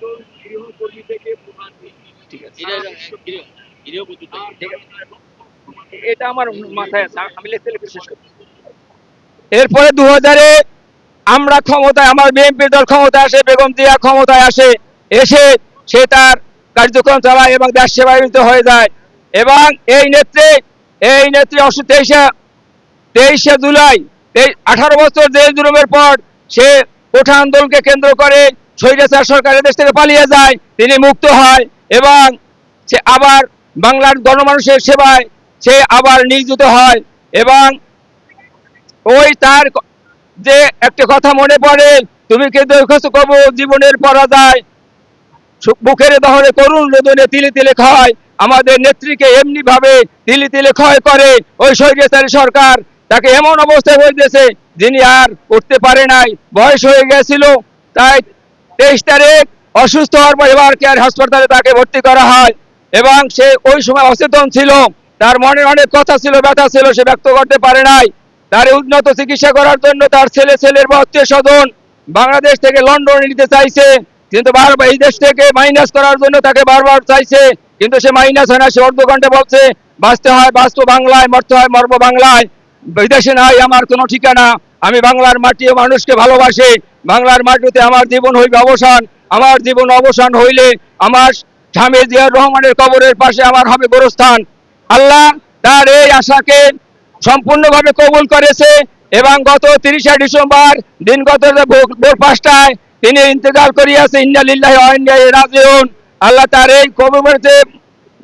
একজন গৃহকর্মী থেকে প্রধান ঠিক আছে। এটা আমার মাথায় আছে। আমি লিখতে লিখতে শেষ করছি এরপরে দু হাজারে আমরা ক্ষমতায় আমার বিএনপি দল ক্ষমতায় আসে বেগম জিয়া ক্ষমতায় আসে এসে সে তার কার্যক্রম চালায় এবং দেশ সেবায়িত হয়ে যায়। এবং এই নেত্রী এই নেত্রী অসু তেইশে তেইশে জুলাই আঠারো বছর দেশ জুলুমের পর সে কোঠা আন্দোলনকে কেন্দ্র করে স্বৈরাচার সরকারের দেশ থেকে পালিয়ে যায়, তিনি মুক্ত হয় এবং সে আবার বাংলার গণমানুষের সেবায় সে আবার নিয়োজিত হয় এবং ওই তার যে একটা কথা মনে পড়ে, তুমি কে দীর্ঘস্থ কব জীবনের পরাজয়? বুকের দহরে করুণ রোদনে তিলে তিলে খায় আমাদের নেত্রীকে এমনি ভাবে তিলে তিলে ক্ষয় করে ওই স্বৈরাচারী সরকার। তাকে এমন অবস্থায় হয়ে দিয়েছে যিনি আর উঠতে পারে নাই। বয়স হয়ে গেছিল, তাই তেইশ তারিখ অসুস্থ হওয়ার পর এবার কেয়ার হাসপাতালে তাকে ভর্তি করা হয়? এবং সে ওই সময় অচেতন ছিল। তার মনে অনেক কথা ছিল, ব্যথা ছিল, সে ব্যক্ত করতে পারে নাই। তার উন্নত চিকিৎসা করার জন্য তার ছেলে ছেলের বা আত্মীয় স্বজন বাংলাদেশ থেকে লন্ডনে নিতে চাইছে। কিন্তু বারবার এই দেশ থেকে মাইনাস করার জন্য তাকে বারবার চাইছে। কিন্তু সে মাইনাস হয় না, সে অর্ধঘণ্টা বলছে, বাঁচতে হয় বাঁচবো বাংলায়, মরতে হয়, মরবো বাংলায়। বিদেশে নাই, আমার কোনো ঠিকানা। আমি বাংলার মাটি ও মানুষকে ভালোবাসি। বাংলার মাটিতে আমার জীবন হইবে অবসান, আমার জীবন অবসান হইলে আমার স্বামী জিয়াউর রহমানের কবরের পাশে আমার হবে গোরস্থান। আল্লাহ তার এই আশাকে সম্পূর্ণভাবে কবুল করেছে এবং গত তিরিশে ডিসেম্বর দিন গত ভোর পাঁচটায় তিনি ইন্তেকাল করিয়াছে ইন্না রাজিউন। আল্লাহ তার এই কবরেতে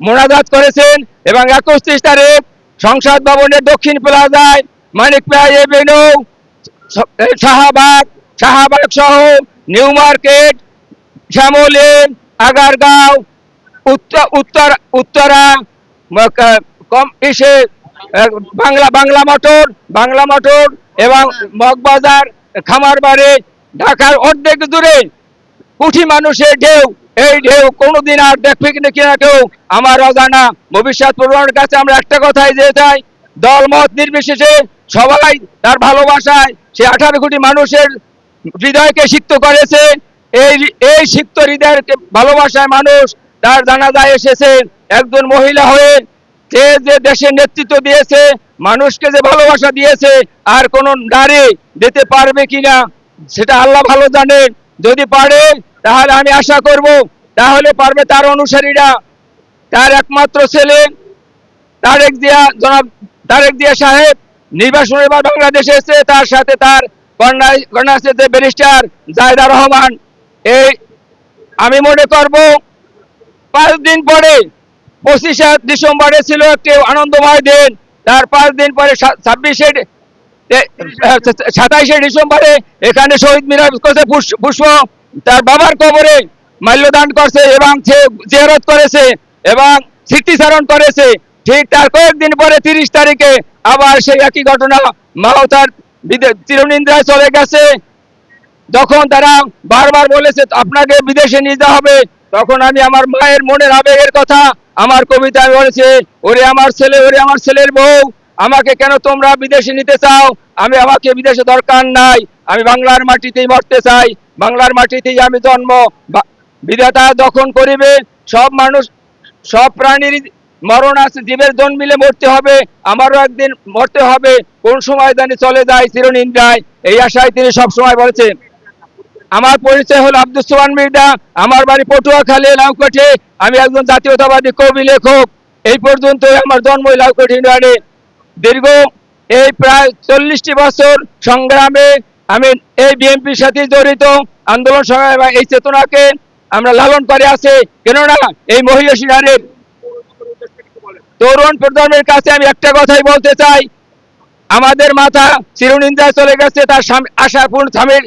মোনাজাত করেছেন এবং একত্রিশ তারিখ সংসদ ভবনের দক্ষিণ প্লাজায় মানিক প্লাজ এভিনিউ, স- এই শাহবাগ সহ নিউ মার্কেট, শ্যামলী, আগারগাঁও, উত্তর উত্তর কম ইসে বাংলা বাংলা মটর বাংলা মটর এবং মগবাজার, খামারবাড়ি, ঢাকার অর্ধেক দূরে কুঠি মানুষের ঢেউ। এই ঢেউ কোনোদিন আর দেখবে কিনা কিনা কেউ। আমার অজানা ভবিষ্যৎ প্রজন্মের কাছে আমরা একটা কথাই যে চাই। দল মত নির্বিশেষে সবাই তার ভালোবাসায় সে আঠারো কোটি মানুষের হৃদয়কে সিক্ত করেছে। এই এই সিক্ত হৃদয়ের ভালোবাসায় মানুষ তার জানাজায় এসেছে। একজন মহিলা হয়ে সে যে দেশের নেতৃত্ব দিয়েছে, মানুষকে যে ভালোবাসা দিয়েছে, আর কোন নারী দিতে পারবে কিনা, সেটা আল্লাহ ভালো জানে। যদি পারে, তাহলে আমি আশা করব, তাহলে পারবে তার অনুসারীরা। তার একমাত্র ছেলে, তারেক জিয়া, জনাব তারেক জিয়া সাহেব নির্বাচন এবার বাংলাদেশে এসেছে, তার সাথে তার কন্যা ব্যারিস্টার জায়দা রহমান, এই আমি মনে করব পাঁচ দিন পরে পঁচিশে ডিসেম্বরে ছিল একটি আনন্দময় দিন। তার পাঁচ দিন পরে ছাব্বিশে সাতাইশে ডিসেম্বরে এখানে শহীদ মিনার করছে পুষ- পুষ্প তার বাবার কবরে মাল্যদান করছে এবং সে জিয়ারত করেছে এবং স্মৃতিচারণ করেছে। ঠিক তার কয়েকদিন পরে তিরিশ তারিখে আবার সেই একই ঘটনা মাও তার চিরনিন্দ্রায় চলে গেছে। যখন তারা বারবার বলেছে, আপনাকে বিদেশে যাওয়া হবে। তখন আমি আমার মায়ের মনের আবেগের কথা আমার কবিতা আমি বলেছি, ওরে আমার ছেলে, ওরে আমার ছেলের বউ, আমাকে কেন তোমরা বিদেশে নিতে চাও? আমি আমাকে বিদেশে দরকার নাই। আমি বাংলার মাটিতেই মরতে চাই। বাংলার মাটিতেই আমি জন্ম। বিধাতা যখন করিবে, সব মানুষ, সব প্রাণীর মরণ আছে, জীবের জন্মিলে মরতে হবে। আমারও একদিন মরতে হবে। কোন সময় জানি চলে যায় চিরনিন্দায়? এই আশায় তিনি সব সময় বলেছেন আমার পরিচয় হলো আব্দুল সোহান মির্জা আমার বাড়ি পটুয়াখালী লাউকোটে আমি একজন জাতীয়তাবাদী কবি লেখক। এই পর্যন্ত আমার জন্ম এই লাউকোট ইউনিয়নে দীর্ঘ এই প্রায় চল্লিশটি বছর সংগ্রামে আমি এই বিএনপির সাথে জড়িত। আন্দোলন সংগ্রামে এই চেতনাকে আমরা লালন করে আছে। কেননা এই মহিষী নারীর তরুণ প্রজন্মের কাছে আমি একটা কথাই বলতে চাই আমাদের মাথা চিরনিন্দায় চলে গেছে, তার আশাপূর্ণ স্বামীর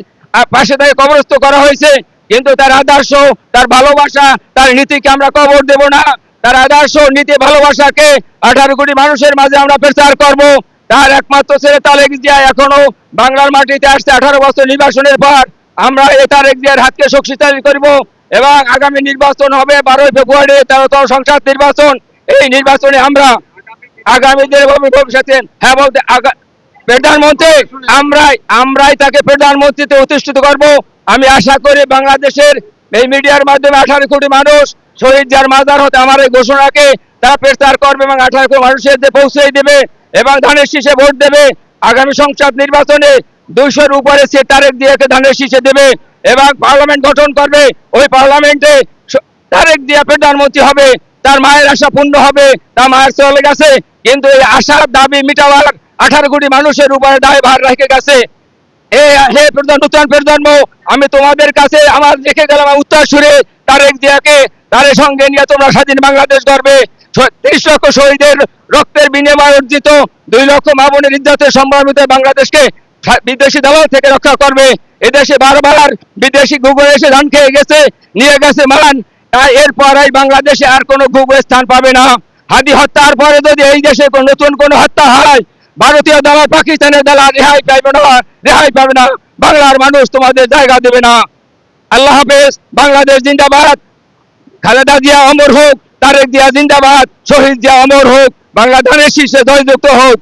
পাশে তাকে কবরস্থ করা হয়েছে, কিন্তু তার আদর্শ, তার ভালোবাসা, তার নীতিকে আমরা কবর দেব না। তার আদর্শ, নীতি, ভালোবাসাকে আঠারো কোটি মানুষের মাঝে আমরা প্রচার করব। তার একমাত্র ছেলে তারেক জিয়া এখনও বাংলার মাটিতে আসছে। আঠারো বছর নির্বাচনের পর আমরা এ তারেক জিয়ার হাতকে শক্তিশালী করব এবং আগামী নির্বাচন হবে বারোই ফেব্রুয়ারি, তেরোতম সংসদ নির্বাচন। এই নির্বাচনে আমরা আগামী দিনে ভবি- ভবিষ্যতে হ্যাঁ বলতে প্রধানমন্ত্রী, আমরাই আমরাই তাকে প্রধানমন্ত্রীতে প্রতিষ্ঠিত করব। আমি আশা করি বাংলাদেশের এই মিডিয়ার মাধ্যমে আঠারো কোটি মানুষ শহীদ যার মাজার হতে আমার এই ঘোষণাকে তারা প্রচার করবে এবং আঠারো কোটি মানুষের পৌঁছে দেবে এবং ধানের শীষে ভোট দেবে। আগামী সংসদ নির্বাচনে দুইশোর উপরে সে তারেক দিয়াকে ধানের শীষে দেবে এবং পার্লামেন্ট গঠন করবে। ওই পার্লামেন্টে তারেক দিয়া প্রধানমন্ত্রী হবে। তার মায়ের আশা পূর্ণ হবে, তার মায়ের চলে গেছে। কিন্তু এই আশার দাবি মিটাবার আঠারো কোটি মানুষের উপরে দায় ভার রেখে গেছে। হে প্রধান প্রজন্ম, আমি তোমাদের কাছে আমার রেখে গেলাম উত্তর সুরে, তারেক জিয়াকে তারের সঙ্গে নিয়ে তোমরা স্বাধীন বাংলাদেশ গড়বে। তিরিশ লক্ষ শহীদের রক্তের বিনিময়ে অর্জিত দুই লক্ষ মামনের ইজ্জতের সম্মানিত বাংলাদেশকে বিদেশি দালাল থেকে রক্ষা করবে। এদেশে বারবার বিদেশি গুগল এসে ধান খেয়ে গেছে, নিয়ে গেছে মান তাই এরপর এই বাংলাদেশে আর কোনো গুগল স্থান পাবে না। হাদি হত্যার পরে যদি এই দেশে নতুন কোনো হত্যা হয়, ভারতীয় দালাল পাকিস্তানের দালাল রেহাই পাবে না, রেহাই পাবে না। বাংলার মানুষ তোমাদের জায়গা দেবে না। আল্লাহ হাফেজ, বাংলাদেশ জিন্দাবাদ। খালেদা জিয়া অমর হোক, তারেক জিয়া জিন্দাবাদ। শহীদ জিয়া অমর হোক, বাংলাদেশের শীর্ষে জয়যুক্ত হোক।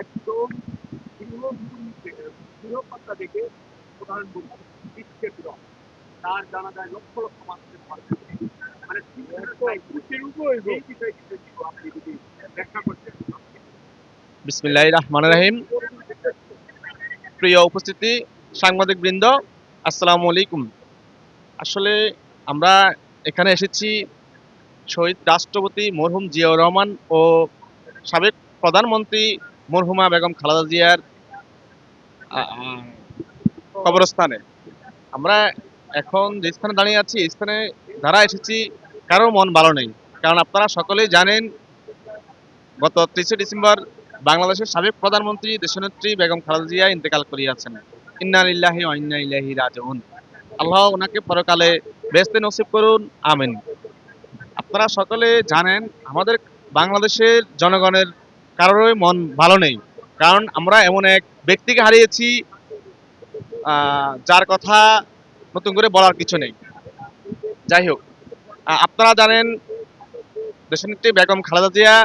একদম রং। তার জানা যায় লক্ষ লক্ষ মানুষের। মানে এই বিষয়টি যদি আপনি যদি ব্যাখ্যা করতেন বিসমিল্লাহ রহমান রাহিম। প্রিয় উপস্থিতি সাংবাদিক বৃন্দ আসসালামু আলাইকুম। আসলে আমরা এখানে এসেছি শহীদ রাষ্ট্রপতি মরহুম জিয়াউর রহমান ও সাবেক প্রধানমন্ত্রী মরহুমা বেগম খালেদা জিয়ার কবরস্থানে। আমরা এখন যে স্থানে দাঁড়িয়ে আছি, এই স্থানে যারা এসেছি, কারও মন ভালো নেই। কারণ আপনারা সকলেই জানেন, গত ত্রিশে ডিসেম্বর বাংলাদেশের সাবেক প্রধানমন্ত্রী, দেশনেত্রী বেগম খালেদা জিয়া ইন্তেকাল করিয়াছেন। ইন্না লিল্লাহি ওয়া ইন্না রাজিউন। আল্লাহ ওনাকে পরকালে বেহেশতে নসিব করুন, আমিন। আপনারা সকলে জানেন, আমাদের বাংলাদেশের জনগণের কারোরই মন ভালো নেই। কারণ আমরা এমন এক ব্যক্তিকে হারিয়েছি যার কথা নতুন করে বলার কিছু নেই। যাই হোক আপনারা জানেন, দেশনেত্রী বেগম খালেদা জিয়া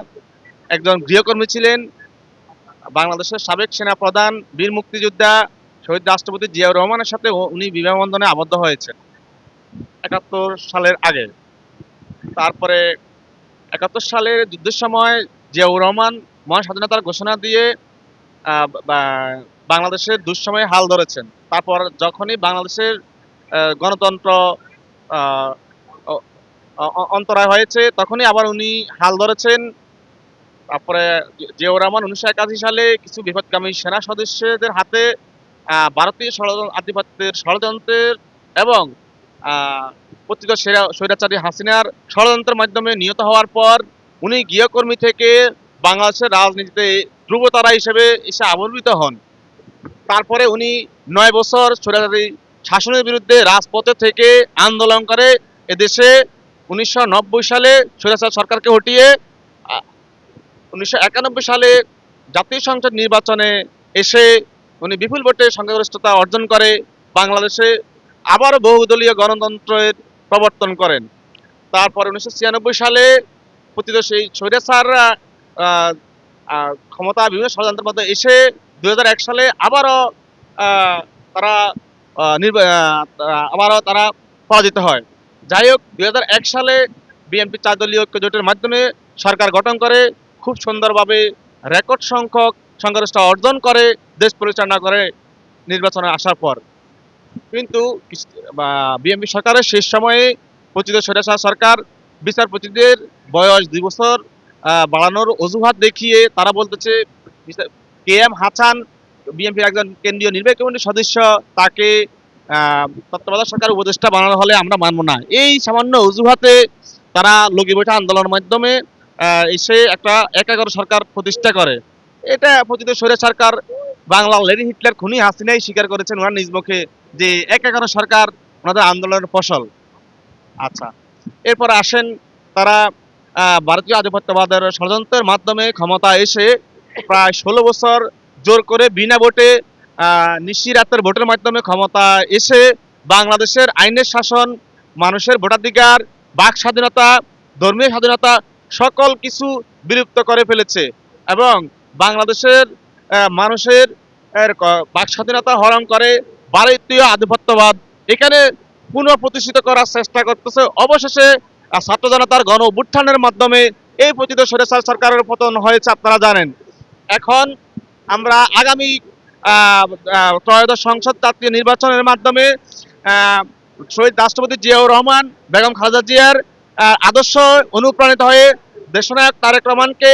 একজন গৃহকর্মী ছিলেন, বাংলাদেশের সাবেক সেনা প্রধান বীর মুক্তিযোদ্ধা, শহীদ রাষ্ট্রপতি জিয়াউর রহমানের সাথে উনি বিবাহ বন্ধনে আবদ্ধ হয়েছেন একাত্তর সালের আগে। তারপরে একাত্তর সালের যুদ্ধের সময় জিয়াউর রহমান মহান স্বাধীনতার ঘোষণা দিয়ে বাংলাদেশের দুঃসময়ে হাল ধরেছেন। তারপর যখনই বাংলাদেশের গণতন্ত্র অন্তরায় হয়েছে, তখনই আবার উনি হাল ধরেছেন। তারপরে জিয়াউর রহমান উনিশশো একাশি সালে কিছু বিপদগামী সেনা সদস্যদের হাতে ভারতীয় আধিপত্যের ষড়যন্ত্রের এবং সেরা- স্বৈরাচারী হাসিনার ষড়যন্ত্রের মাধ্যমে নিহত হওয়ার পর উনি গৃহকর্মী থেকে বাংলাদেশের রাজনীতিতে ধ্রুবতারা হিসেবে এসে আবির্ভূত হন। তারপরে উনি নয় বছর স্বৈরাচারী শাসনের বিরুদ্ধে রাজপথে থেকে আন্দোলন করে এদেশে উনিশশো নব্বই সালে স্বৈরাচার সরকারকে হটিয়ে উনিশশো একানব্বই সালে জাতীয় সংসদ নির্বাচনে এসে উনি বিপুল ভোটে সংখ্যাগরিষ্ঠতা অর্জন করে বাংলাদেশে আবারও বহুদলীয় গণতন্ত্রের প্রবর্তন করেন। তারপর উনিশশো ছিয়ানব্বই সালে স্বৈরাচাররা আহ, আহ, ক্ষমতা বিভিন্ন ষড়যন্ত্রের মধ্যে এসে দু হাজার এক সালে আবারও তারা আবারও তারা পরাজিত হয়। যাই হোক দু হাজার এক সালে বিএনপি চার দলীয় জোটের মাধ্যমে সরকার গঠন করে, খুব সুন্দরভাবে রেকর্ড সংখ্যক সংখ্যাগরিষ্ঠ অর্জন করে, দেশ পরিচালনা করে নির্বাচনে আসার পর। কিন্তু বিএনপি সরকারের শেষ সময়ে পতিত স্বৈরাচার সরকার বিচারপতিদের বয়স দুই বছর বাড়ানোর অজুহাত দেখিয়ে তারা বলতেছে কে এম হাসান, বিএনপির একজন কেন্দ্রীয় নির্বাহী কমিটির সদস্য, তাকে তত্ত্বাবধায়ক সরকার উপদেষ্টা বানানো হলে আমরা মানব না। এই সামান্য অজুহাতে তারা লগি বৈঠা আন্দোলনের মাধ্যমে এসে একটা এক এগারো সরকার প্রতিষ্ঠা করে। এটা পতিত স্বৈরাচার সরকার বাংলা লেডি হিটলার খুনি হাসিনাই স্বীকার করেছেন ওনার নিজ মুখে যে এক এগারো সরকার ওনাদের আন্দোলনের ফসল। আচ্ছা এরপর আসেন তারা ভারতীয় আধিপত্যবাদের ষড়যন্ত্রের মাধ্যমে ক্ষমতা এসে প্রায় ষোলো বছর জোর করে বিনা ভোটে আহ, নিশি ভোটের মাধ্যমে ক্ষমতা এসে বাংলাদেশের আইনের শাসন মানুষের ভোটাধিকার বাক স্বাধীনতা ধর্মীয় স্বাধীনতা সকল কিছু বিলুপ্ত করে ফেলেছে এবং বাংলাদেশের মানুষের বাক স্বাধীনতা হরণ করে ভারতীয় আধিপত্যবাদ। এখানে পুনঃপ্রতিষ্ঠিত করার চেষ্টা করতেছে। অবশেষে ছাত্র জনতার গণ অভ্যুত্থানের মাধ্যমে এই পতিত সরকারের পতন হয়েছে আপনারা জানেন। এখন আমরা আগামী ত্রয়োদশ সংসদ জাতীয় নির্বাচনের মাধ্যমে শহীদ রাষ্ট্রপতি জিয়াউর রহমান, বেগম খালেদা জিয়ার আদর্শ অনুপ্রাণিত হয়ে দেশনায়ক তারেক রহমানকে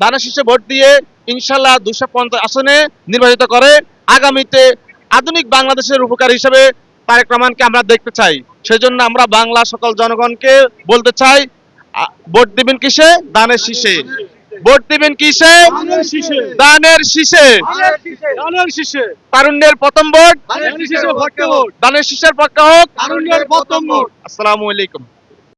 দানের শীর্ষে ভোট দিয়ে ইনশাল্লাহ দুশো পঞ্চাশ আসনে নির্বাচিত করে আগামীতে আধুনিক বাংলাদেশের উপকার হিসেবে তারেক রহমানকে আমরা দেখতে চাই। সেজন্য আমরা বাংলা সকল জনগণকে বলতে চাই ভোট দিবেন কিসে? দানের শীষে ভোট দিবেন কিসে? দানের শীষে। দানের শীষে। দানের তারুণ্যের প্রথম ভোট। দানের শীষের পক্ষে হোক। তারুণ্যের প্রথম ভোট। আসসালামু আলাইকুম।